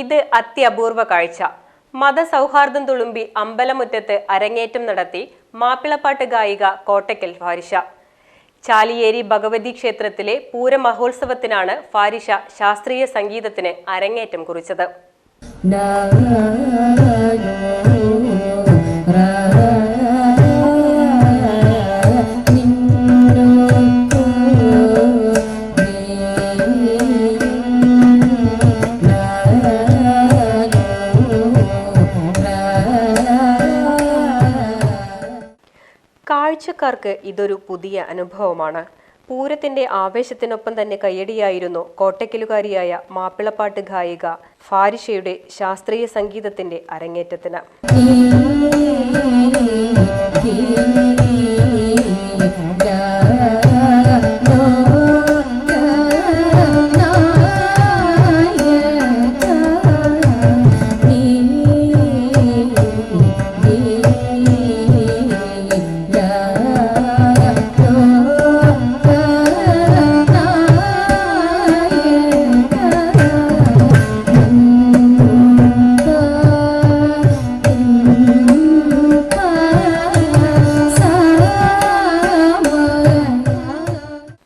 ഇത് അത്യപൂർവ കാഴ്ച. മതസൗഹാർദ്ദം തുളുമ്പി അമ്പലമുറ്റത്ത് അരങ്ങേറ്റം നടത്തി മാപ്പിളപ്പാട്ട് ഗായിക കോട്ടയ്ക്കൽ ഫാരിഷ. ചാലിയേരി ഭഗവതി ക്ഷേത്രത്തിലെ പൂരമഹോത്സവത്തിനാണ് ഫാരിഷ ശാസ്ത്രീയ സംഗീതത്തിന് അരങ്ങേറ്റം കുറിച്ചത്. കാഴ്ചക്കാർക്ക് ഇതൊരു പുതിയ അനുഭവമാണ്. പൂരത്തിന്റെ ആവേശത്തിനൊപ്പം തന്നെ കയ്യടിയായിരുന്നു കോട്ടയ്ക്കലുകാരിയായ മാപ്പിളപ്പാട്ട് ഗായിക ഫാരിഷയുടെ ശാസ്ത്രീയ സംഗീതത്തിന്റെ അരങ്ങേറ്റത്തിന്.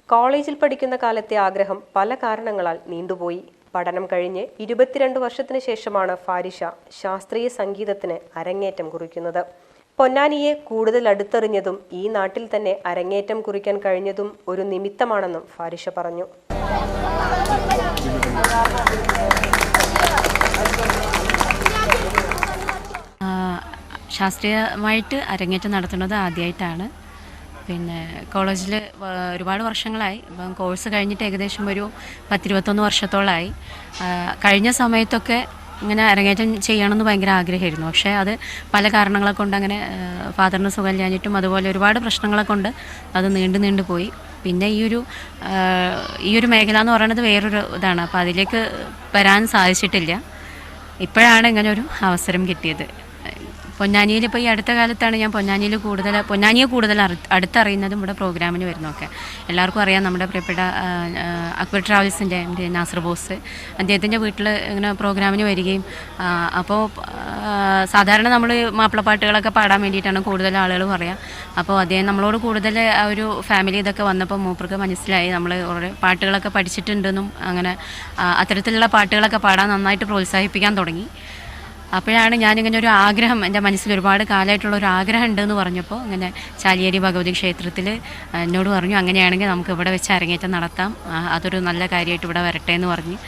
കോളേജിൽ പഠിക്കുന്ന കാലത്തെ ആഗ്രഹം പല കാരണങ്ങളാൽ നീണ്ടുപോയി. പഠനം കഴിഞ്ഞ് ഇരുപത്തിരണ്ട് വർഷത്തിന് ശേഷമാണ് ഫാരിഷ ശാസ്ത്രീയ സംഗീതത്തിന് അരങ്ങേറ്റം കുറിക്കുന്നത്. പൊന്നാനിയെ കൂടുതൽ അടുത്തെറിഞ്ഞതും ഈ നാട്ടിൽ തന്നെ അരങ്ങേറ്റം കുറിക്കാൻ കഴിഞ്ഞതും ഒരു നിമിത്തമാണെന്നും ഫാരിഷ പറഞ്ഞു. ശാസ്ത്രീയമായിട്ട് അരങ്ങേറ്റം നടത്തുന്നത് ആദ്യമായിട്ടാണ് പിന്നെ കോളേജിൽ ഒരുപാട് വർഷങ്ങളായി. ഇപ്പം കോഴ്സ് കഴിഞ്ഞിട്ട് ഏകദേശം ഒരു പത്തിരുപത്തൊന്ന് വർഷത്തോളമായി കഴിഞ്ഞ സമയത്തൊക്കെ ഇങ്ങനെ അരങ്ങേറ്റം ചെയ്യണമെന്ന് ഭയങ്കര ആഗ്രഹമായിരുന്നു. പക്ഷേ അത് പല കാരണങ്ങളെ കൊണ്ട് അങ്ങനെ ഫാദറിന് സുഖം സുഖമില്ലാഞ്ഞിട്ടും അതുപോലെ ഒരുപാട് പ്രശ്നങ്ങളെ കൊണ്ട് അത് നീണ്ടു നീണ്ടു പോയി. പിന്നെ ഈ ഒരു ഈ ഒരു മേഖല എന്ന് പറയുന്നത് വേറൊരു ഇതാണ്. അപ്പോൾ അതിലേക്ക് വരാൻ സാധിച്ചിട്ടില്ല. ഇപ്പോഴാണ് ഇങ്ങനെ ഒരു അവസരം കിട്ടിയത്. പൊന്നാനിയിൽ ഇപ്പോൾ ഈ അടുത്ത കാലത്താണ് ഞാൻ പൊന്നാനിയിൽ കൂടുതൽ പൊന്നാനിയെ കൂടുതൽ അടുത്തറിയുന്നതും ഇവിടെ പ്രോഗ്രാമിന് വരുന്നൊക്കെ എല്ലാവർക്കും അറിയാം നമ്മുടെ പ്രിയപ്പെട്ട അക്ബർ ട്രാവൽസിന്റെ നാസർ ബോസ്. അദ്ദേഹത്തിന്റെ വീട്ടിൽ ഇങ്ങനെ പ്രോഗ്രാമിന് വരികയും അപ്പോൾ സാധാരണ നമ്മൾ മാപ്പിളപ്പാട്ടുകളൊക്കെ പാടാൻ വേണ്ടിയിട്ടാണ് കൂടുതൽ ആളുകൾ പറയാം അപ്പോൾ അദ്ദേഹം നമ്മളോട് കൂടുതൽ ആ ഒരു ഫാമിലി ഇതൊക്കെ വന്നപ്പോൾ മൂപ്പർക്ക് മനസ്സിലായി. നമ്മൾ കുറേ പാട്ടുകളൊക്കെ പഠിച്ചിട്ടുണ്ടെന്നും അങ്ങനെ അത്തരത്തിലുള്ള പാട്ടുകളൊക്കെ പാടാൻ നന്നായിട്ട് പ്രോത്സാഹിപ്പിക്കാൻ തുടങ്ങി. അപ്പോഴാണ് ഞാനിങ്ങനെ ഒരു ആഗ്രഹം എന്റെ മനസ്സിൽ ഒരുപാട് കാലമായിട്ടുള്ള ഒരു ആഗ്രഹം ഉണ്ടെന്ന് പറഞ്ഞപ്പോൾ ഇങ്ങനെ ചാലിയേരി ഭഗവതി ക്ഷേത്രത്തിൽ എന്നോട് പറഞ്ഞു അങ്ങനെയാണെങ്കിൽ നമുക്ക് ഇവിടെ വെച്ച് അരങ്ങേറ്റം നടത്താം. അതൊരു നല്ല കാര്യമായിട്ട് ഇവിടെ വരട്ടെ എന്ന് പറഞ്ഞ്.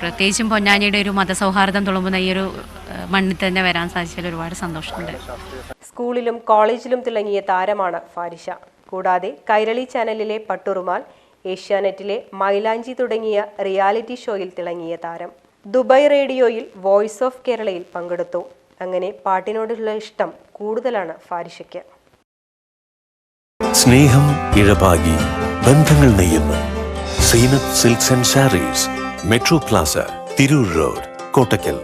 പ്രത്യേകിച്ചും പൊന്നാനിയുടെ ഒരു മതസൗഹാർദ്ദം തുളുമ്പുന്ന ഈ ഒരു മണ്ണിൽ തന്നെ വരാൻ സാധിച്ചതിൽ ഒരുപാട് സന്തോഷമുണ്ട്. സ്കൂളിലും കോളേജിലും തിളങ്ങിയ താരമാണ് ഫാരിഷ. കൂടാതെ കൈരളി ചാനലിലെ പട്ടുറുമാൽ ഏഷ്യാനെറ്റിലെ മൈലാഞ്ചി തുടങ്ങിയ റിയാലിറ്റി ഷോയിൽ തിളങ്ങിയ താരം. ദുബായ് റേഡിയോയിൽ വോയിസ് ഓഫ് കേരളയിൽ പങ്കെടുത്തു. അങ്ങനെ പാട്ടിനോടുള്ള ഇഷ്ടം കൂടുതലാണ് ഫാരിഷയ്ക്ക്. സ്നേഹം ഇഴപാകി ബന്ധങ്ങൾ നെയ്യുന്നു Seenath silks and sarees metro plaza Tirur road Kottakkal.